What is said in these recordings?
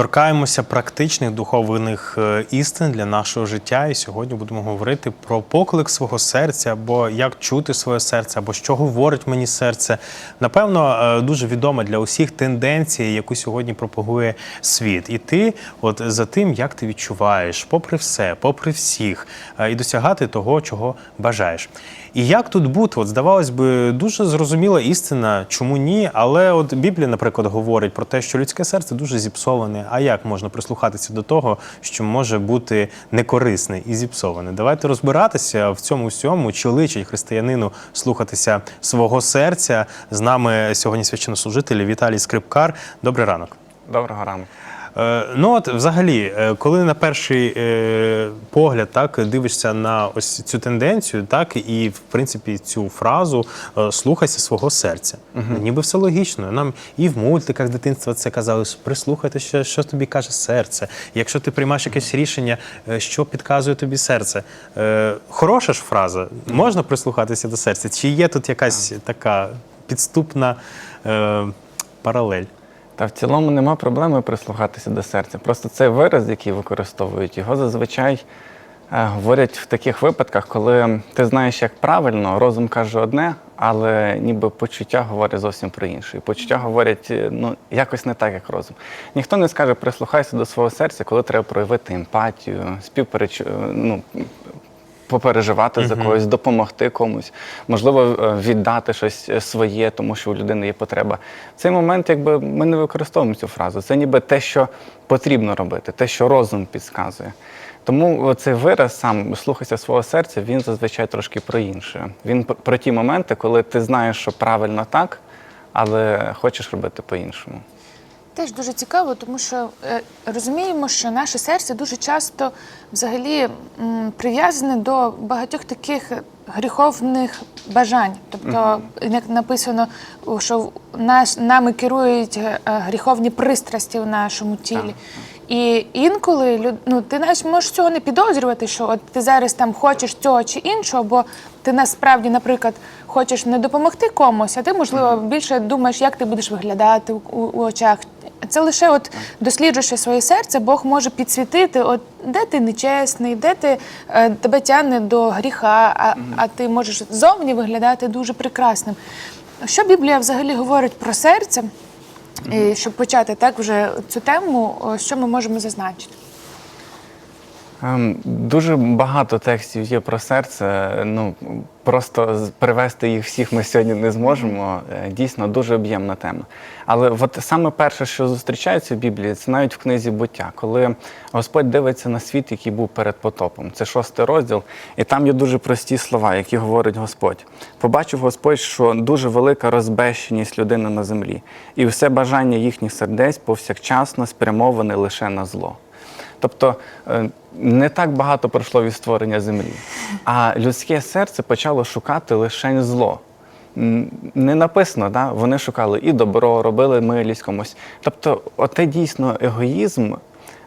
торкаємося практичних духовних е, істин для нашого життя. І сьогодні будемо говорити про поклик свого серця, або як чути своє серце, або що говорить мені серце. Напевно, е, дуже відома для усіх тенденція, яку сьогодні пропагує світ. І ти, от за тим, як ти відчуваєш, попри все, попри всіх, е, і досягати того, чого бажаєш. І як тут бути? От здавалось би, дуже зрозуміла істина, чому ні. Але от Біблія, наприклад, говорить про те, що людське серце дуже зіпсоване. А як можна прислухатися до того, що може бути некорисне і зіпсоване? Давайте розбиратися в цьому всьому, чи личить християнину слухатися свого серця. З нами сьогодні священнослужитель Віталій Скрипкар. Добрий ранок. Доброго ранку. Е, Ну от взагалі, е, коли на перший е, погляд так дивишся на ось цю тенденцію, так і в принципі цю фразу слухайся свого серця. Ніби все логічно. Нам і в мультиках дитинства це казали, прислухайте, що, що тобі каже серце. Якщо ти приймаєш якесь рішення, що підказує тобі серце. Хороша ж фраза, можна прислухатися до серця? Чи є тут якась така підступна е, паралель? Та в цілому нема проблеми прислухатися до серця. Просто цей вираз, який використовують, його зазвичай е, говорять в таких випадках, коли ти знаєш, як правильно, розум каже одне, але ніби почуття говорять зовсім про інше. І почуття говорять е, ну, якось не так, як розум. Ніхто не скаже, прислухайся до свого серця, коли треба проявити емпатію, співпереч... ну, попереживати за когось, допомогти комусь, можливо, е, віддати щось е, своє, тому що у людини є потреба. В цей момент, якби ми не використовуємо цю фразу. Це ніби те, що потрібно робити, те, що розум підказує. Тому цей вираз сам слухайся свого серця, він зазвичай трошки про інше. Він про ті моменти, коли ти знаєш, що правильно так, але хочеш робити по-іншому. Теж дуже цікаво, тому що е, розуміємо, що наше серце дуже часто взагалі м, прив'язане до багатьох таких гріховних бажань. Тобто, як написано, що наш, нами керують е, гріховні пристрасті в нашому тілі. І інколи люд- ну, ти навіть можеш цього не підозрювати, що от ти зараз там хочеш цього чи іншого, бо ти насправді, наприклад, хочеш не допомогти комусь, а ти, можливо, більше думаєш, як ти будеш виглядати у, у очах. Це лише от досліджуючи своє серце, Бог може підсвітити, от де ти нечесний, де ти е, тебе тягне до гріха, а, а ти можеш зовні виглядати дуже прекрасним. Що Біблія взагалі говорить про серце? І щоб почати так вже цю тему, що ми можемо зазначити? Ем, Дуже багато текстів є про серце. Ну просто привести їх всіх ми сьогодні не зможемо. Е, Дійсно, дуже об'ємна тема. Але от саме перше, що зустрічається в Біблії, це навіть в книзі буття, коли Господь дивиться на світ, який був перед потопом. Це шостий розділ, і там є дуже прості слова, які говорить Господь. Побачив Господь, що дуже велика розбещеність людини на землі, і все бажання їхніх сердець повсякчасно спрямоване лише на зло. Тобто е, не так багато пройшло від створення землі, а людське серце почало шукати лише зло. Не написано, да? вони шукали і добро, робили милість комусь. Тобто, оте дійсно егоїзм,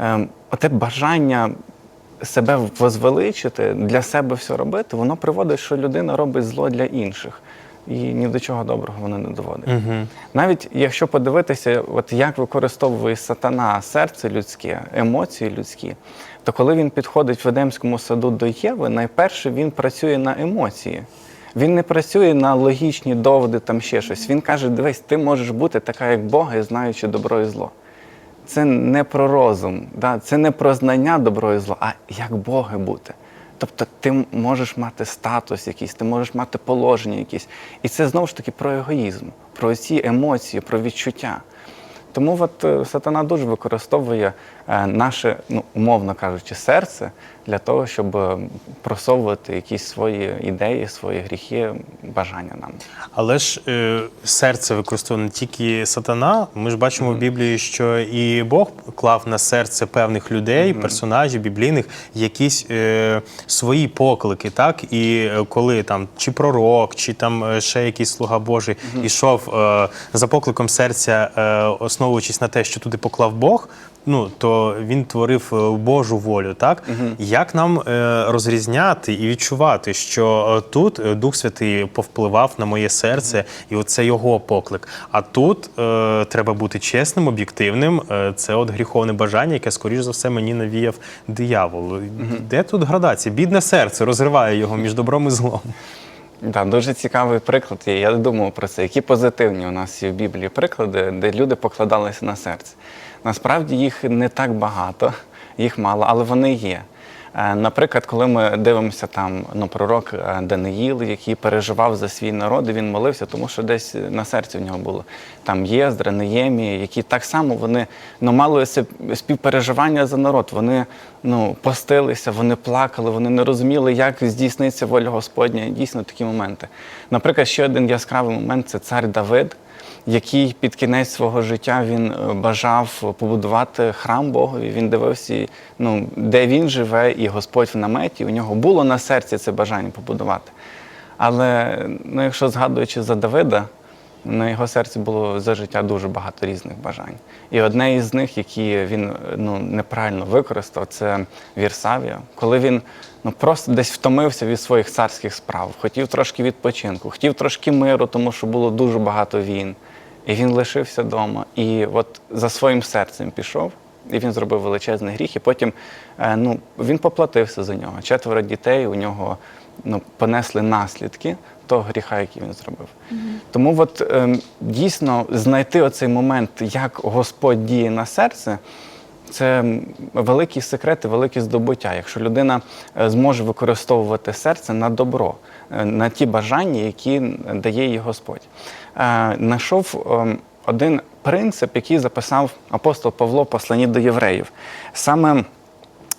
ем, оте бажання себе возвеличити, для себе все робити, воно приводить, що людина робить зло для інших. І ні до чого доброго воно не доводить. Навіть якщо подивитися, от як використовує сатана серце людське, емоції людські, то коли він підходить в Едемському саду до Єви, найперше він працює на емоції. Він не працює на логічні доводи, там ще щось. Він каже: дивись, ти можеш бути така, як Бог, і знаючи добро і зло. Це не про розум, да? це не про знання добро і зло, а як Боги бути. Тобто ти можеш мати статус якийсь, ти можеш мати положення якісь. І це знову ж таки про егоїзм, про ці емоції, про відчуття. Тому от е, сатана дуже використовує е, наше, ну, умовно кажучи, серце для того, щоб е, просовувати якісь свої ідеї, свої гріхи, бажання нам. Але ж серце використовує не тільки сатана. Ми ж бачимо в Біблії, що і Бог клав на серце певних людей, персонажів біблійних, якісь е, свої поклики. Так, і коли там чи пророк, чи там ще якийсь слуга Божий ішов е, за покликом серця е, основ засновуючись на те, що туди поклав Бог, ну то він творив е, Божу волю, так як нам е, розрізняти і відчувати, що е, тут Дух Святий повпливав на моє серце, і оце його поклик. А тут е, треба бути чесним, об'єктивним. Це от гріховне бажання, яке, скоріш за все, мені навіяв диявол. Де тут градація? Бідне серце розриває його між добром і злом. Так, дуже цікавий приклад. є. Я думав про це. Які позитивні у нас є в Біблії приклади, де люди покладалися на серце. Насправді їх не так багато, їх мало, але вони є. Е, Наприклад, коли ми дивимося там ну, пророк е, Даниїл, який переживав за свій народ, і він молився, тому що десь на серці в нього було там Єздра, Неємія, які так само вони ну, мали співпереживання за народ. Вони ну, постилися, вони плакали, вони не розуміли, як здійсниться воля Господня. Дійсно такі моменти. Наприклад, ще один яскравий момент це цар Давид який під кінець свого життя він е, бажав побудувати храм Богові. Він дивився, ну, де він живе, і Господь в наметі. У нього було на серці це бажання побудувати. Але ну, якщо згадуючи за Давида, на його серці було за життя дуже багато різних бажань. І одне із них, які він ну, неправильно використав, це Вірсавія. Коли він ну, просто десь втомився від своїх царських справ, хотів трошки відпочинку, хотів трошки миру, тому що було дуже багато війн. І він лишився вдома. І от за своїм серцем пішов, і він зробив величезний гріх. І потім е, ну, він поплатився за нього. Четверо дітей у нього ну, понесли наслідки того гріха, який він зробив. Тому от, ем, дійсно знайти оцей момент, як Господь діє на серце. Це великий секрет і велике здобуття. Якщо людина е, зможе використовувати серце на добро, е, на ті бажання, які дає їй Господь. Е, Знайшов ем, один принцип, який записав апостол Павло в посланні до євреїв. Саме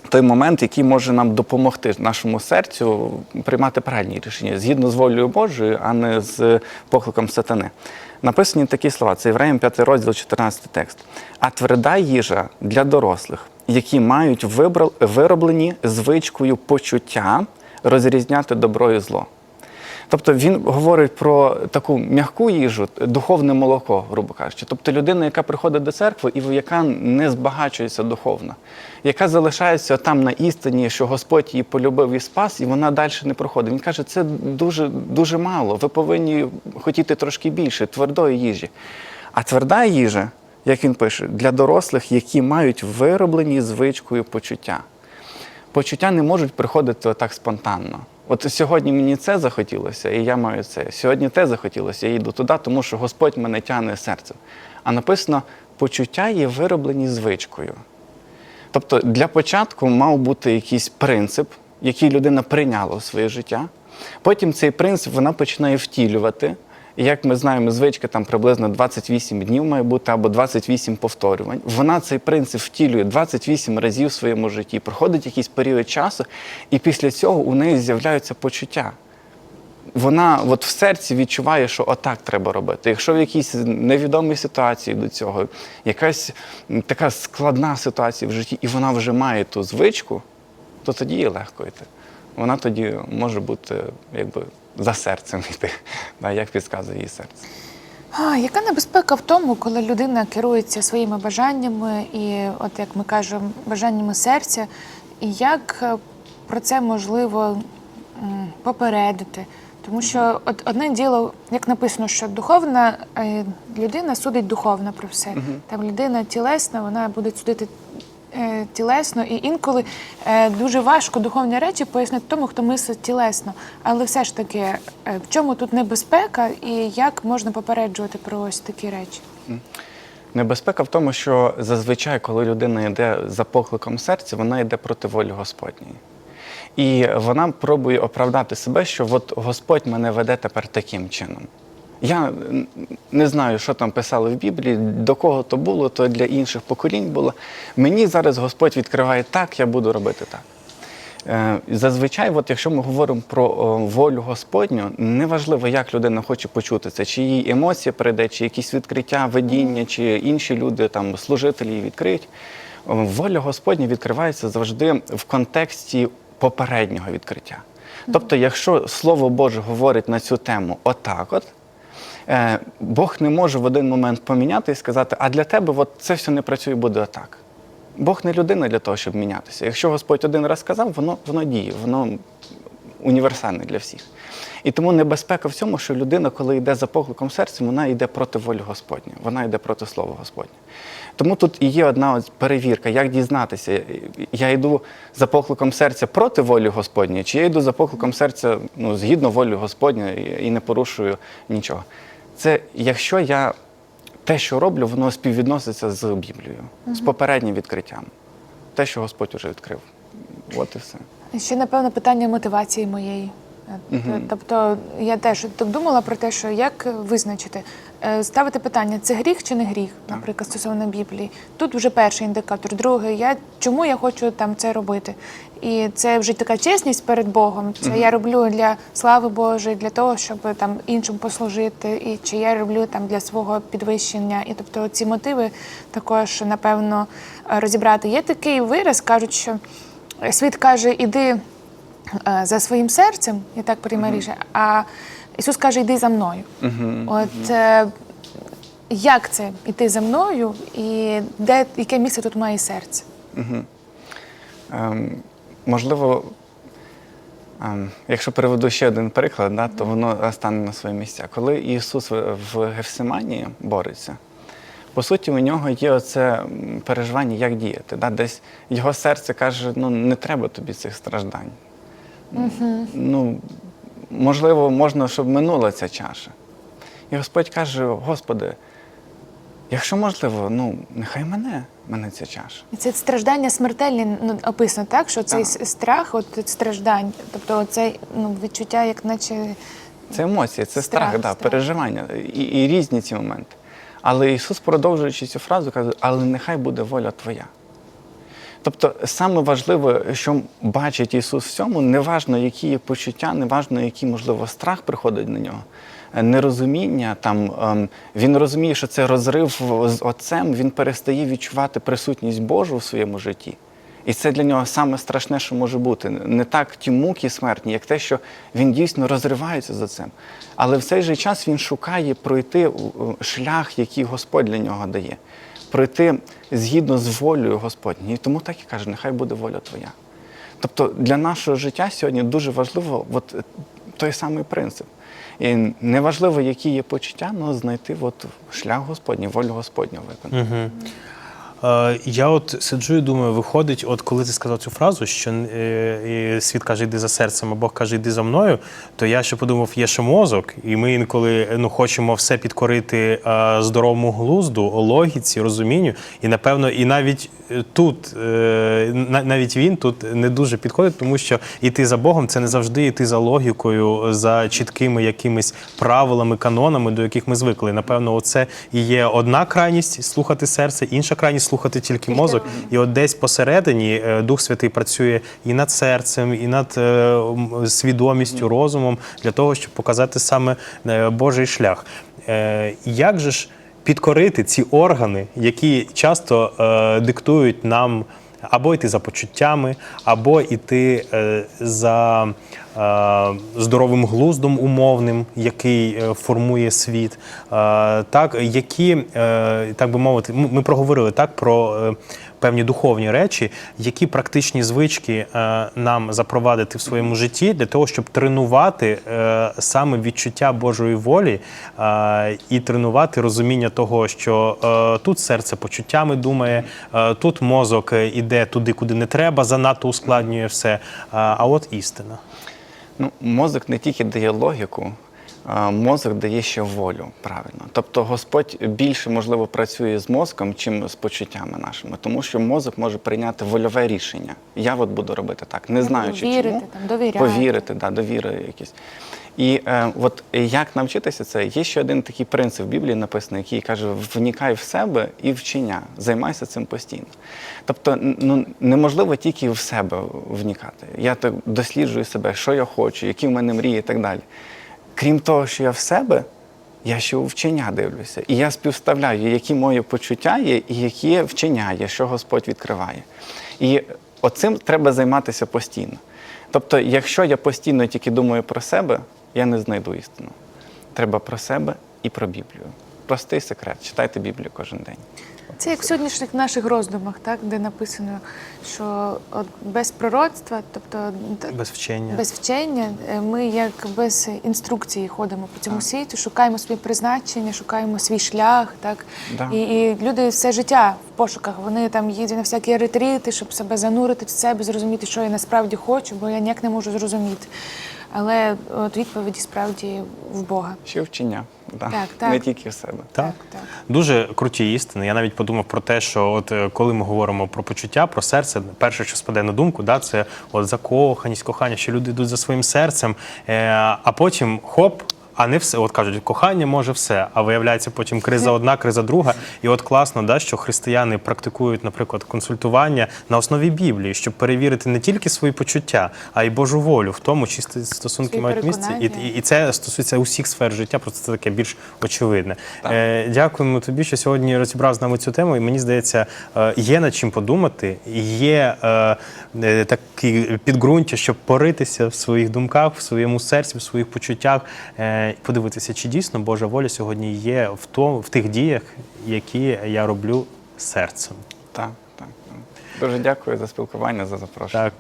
той момент, який може нам допомогти нашому серцю приймати правильні рішення згідно з волею Божою, а не з покликом сатани. Написані такі слова: це Євреям 5 розділ, 14 текст. А тверда їжа для дорослих, які мають вироблені звичкою почуття розрізняти добро і зло. Тобто він говорить про таку м'яку їжу, духовне молоко, грубо кажучи. Тобто людина, яка приходить до церкви і яка не збагачується духовно, яка залишається там на істині, що Господь її полюбив і спас, і вона далі не проходить. Він каже, це дуже, дуже мало. Ви повинні хотіти трошки більше, твердої їжі. А тверда їжа, як він пише, для дорослих, які мають вироблені звичкою почуття почуття не можуть приходити так спонтанно. От сьогодні мені це захотілося, і я маю це. Сьогодні те захотілося, я йду туди, тому що Господь мене тягне серцем. А написано, почуття є вироблені звичкою. Тобто для початку мав бути якийсь принцип, який людина прийняла у своє життя. Потім цей принцип вона починає втілювати. Як ми знаємо, звичка там приблизно 28 днів має бути або 28 повторювань. Вона цей принцип втілює 28 разів в своєму житті. Проходить якийсь період часу, і після цього у неї з'являються почуття. Вона от в серці відчуває, що отак треба робити. Якщо в якійсь невідомій ситуації до цього, якась така складна ситуація в житті, і вона вже має ту звичку, то тоді їй легко йти. Вона тоді може бути якби за серцем йти, да, як підказує її серце. А, яка небезпека в тому, коли людина керується своїми бажаннями і, от як ми кажемо, бажаннями серця, і як е, про це можливо попередити? Тому що от одне діло, як написано, що духовна е, людина судить духовно про все. Там людина тілесна, вона буде судити тілесно, і інколи е, дуже важко духовні речі пояснити тому, хто мислить тілесно. Але все ж таки, е, в чому тут небезпека і як можна попереджувати про ось такі речі? Небезпека в тому, що зазвичай, коли людина йде за покликом серця, вона йде проти волі Господньої. І вона пробує оправдати себе, що от Господь мене веде тепер таким чином. Я не знаю, що там писали в Біблії, до кого то було, то для інших поколінь було. Мені зараз Господь відкриває так, я буду робити так. Е, Зазвичай, от якщо ми говоримо про волю Господню, неважливо, як людина хоче почути це, чи її емоція прийде, чи якісь відкриття, видіння, чи інші люди, там, служителі її відкриють. Воля Господня відкривається завжди в контексті попереднього відкриття. Тобто, якщо Слово Боже говорить на цю тему отак, от, Е, Бог не може в один момент поміняти і сказати, а для тебе от це все не працює, буде отак. Бог не людина для того, щоб мінятися. Якщо Господь один раз сказав, воно, воно діє, воно універсальне для всіх. І тому небезпека в цьому, що людина, коли йде за покликом серця, вона йде проти волі Господня, вона йде проти Слова Господня. Тому тут і є одна перевірка, як дізнатися, я йду за покликом серця проти волі Господньої, чи я йду за покликом серця ну, згідно волі Господня і, і не порушую нічого. Це якщо я те, що роблю, воно співвідноситься з Біблією, з попереднім відкриттям. Те, що Господь уже відкрив. От і все. Ще напевно питання мотивації моєї. Е, Тобто я теж так думала про те, що як визначити, Е, ставити питання, це гріх чи не гріх, наприклад, стосовно Біблії. Тут вже перший індикатор. Другий, я чому я хочу там це робити. І це вже така чесність перед Богом. Це я роблю для слави Божої, для того, щоб там іншим послужити, і чи я роблю там для свого підвищення. І тобто ці мотиви також напевно розібрати. Є такий вираз, кажуть, що світ каже, іди за своїм серцем, і так прийме рішення, а Ісус каже, йди за мною. От е, як це іти за мною, і де яке місце тут має серце? Ем, можливо, ем, якщо приведу ще один приклад, да, то воно стане на свої місця. Коли Ісус в Гефсиманії бореться, по суті, у нього є оце переживання, як діяти. Да? Десь його серце каже, ну не треба тобі цих страждань. Ну, можливо, можна, щоб минула ця чаша. І Господь каже: Господи, якщо можливо, ну нехай мене, мене ця чаша. І Це страждання смертельні ну, описано так, що цей Так. страх, от страждань, тобто це ну, відчуття, як наче Це емоції, це Страх, страх, да, страх. переживання і, і різні ці моменти. Але Ісус, продовжуючи цю фразу, каже, але нехай буде воля Твоя. Тобто, саме важливе, що бачить Ісус в цьому, неважно, які є почуття, неважно, який, можливо, страх приходить на нього, е, нерозуміння. Там, ем, він розуміє, що це розрив з Отцем, він перестає відчувати присутність Божу в своєму житті. І це для нього саме страшне, що може бути. Не так ті муки смертні, як те, що він дійсно розривається за цим. Але в цей же час він шукає пройти шлях, який Господь для нього дає, пройти згідно з волею Господньою. І тому так і каже, нехай буде воля твоя. Тобто для нашого життя сьогодні дуже важливо от, е, той самий принцип. І неважливо, які є почуття, але знайти от шлях Господній, волю Господню виконати. Е, Я от сиджу і думаю, виходить, от коли ти сказав цю фразу, що е, світ каже, йди за серцем, а Бог каже, йди за мною, то я ще подумав, є ще мозок, і ми інколи ну, хочемо все підкорити е, здоровому глузду, логіці, розумінню. І напевно, і навіть е, тут, е, на- навіть він тут не дуже підходить, тому що йти за Богом це не завжди йти за логікою, за чіткими якимись правилами, канонами, до яких ми звикли. Напевно, оце і є одна крайність слухати серце, інша крайність слухати тільки мозок. І от десь посередині е, Дух Святий працює і над серцем, і над е, свідомістю, розумом для того, щоб показати саме е, Божий шлях. Як же ж підкорити ці органи, які часто диктують нам або йти за почуттями, або йти за здоровим глуздом умовним, який е, формує світ. Е, так, які, е, так би мовити, ми проговорили так про е, певні духовні речі, які практичні звички е, нам запровадити в своєму житті для того, щоб тренувати е, саме відчуття Божої волі е, і тренувати розуміння того, що е, тут серце почуттями думає, е, тут мозок е, іде туди, куди не треба, занадто ускладнює все. е, А от істина. Ну, мозок не тільки дає логіку, а мозок дає ще волю правильно. Тобто Господь більше, можливо, працює з мозком, чим з почуттями нашими, тому що мозок може прийняти вольове рішення. Я от буду робити так, не знаючи Вірити, чому. там, довіряти. Повірити, да, довіри якісь. І е, от як навчитися це? Є ще один такий принцип в Біблії написаний, який каже: вникай в себе і вчення, займайся цим постійно. Тобто, ну неможливо тільки в себе вникати. Я так досліджую себе, що я хочу, які в мене мрії і так далі. Крім того, що я в себе, я ще у вчення дивлюся. І я співставляю, які мої почуття є, і які вчення є, що Господь відкриває. І оцим треба займатися постійно. Тобто, якщо я постійно тільки думаю про себе, я не знайду істину. Треба про себе і про Біблію. Простий секрет. Читайте Біблію кожен день. Це як в сьогоднішніх наших роздумах, так, де написано, що от без пророцтва, тобто Без вчення. без вчення, е, ми як без інструкції ходимо по цьому світу, шукаємо своє призначення, шукаємо свій шлях. Так? Да. І, і люди все життя в пошуках, вони там їдуть на всякі ретріти, щоб себе занурити в себе, зрозуміти, що я насправді хочу, бо я ніяк не можу зрозуміти. Але от відповіді справді в Бога. Ще вчення. Да. Так, так. Не тільки в себе. Так. так. Дуже круті істини. Я навіть подумав про те, що от е, коли ми говоримо про почуття, про серце, перше, що спаде на думку, да, це от закоханість, кохання, що люди йдуть за своїм серцем, е, а потім хоп. А не все, от кажуть, кохання може все. А виявляється, потім криза одна, криза друга. І от класно, да, що християни практикують, наприклад, консультування на основі Біблії, щоб перевірити не тільки свої почуття, а й Божу волю в тому, чи стосунки Свої мають місце. І, і, і це стосується усіх сфер життя, просто це таке більш очевидне. Е, дякуємо тобі, що сьогодні розібрав з нами цю тему. І мені здається, е, є над чим подумати, є е, е, такі підґрунтя, щоб поритися в своїх думках, в своєму серці, в своїх почуттях, е, подивитися, чи дійсно Божа воля сьогодні є в, тому, в тих діях, які я роблю серцем. Так. Дуже дякую за спілкування, за запрошення. Так,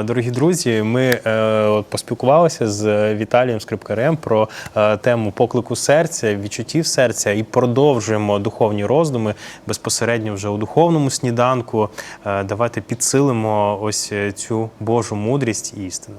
е, дорогі друзі, ми е, поспілкувалися з Віталієм Скрипкарем про е, тему поклику серця, відчуттів серця і продовжуємо духовні роздуми безпосередньо вже у духовному сніданку. Давайте підсилимо ось цю Божу мудрість і істину.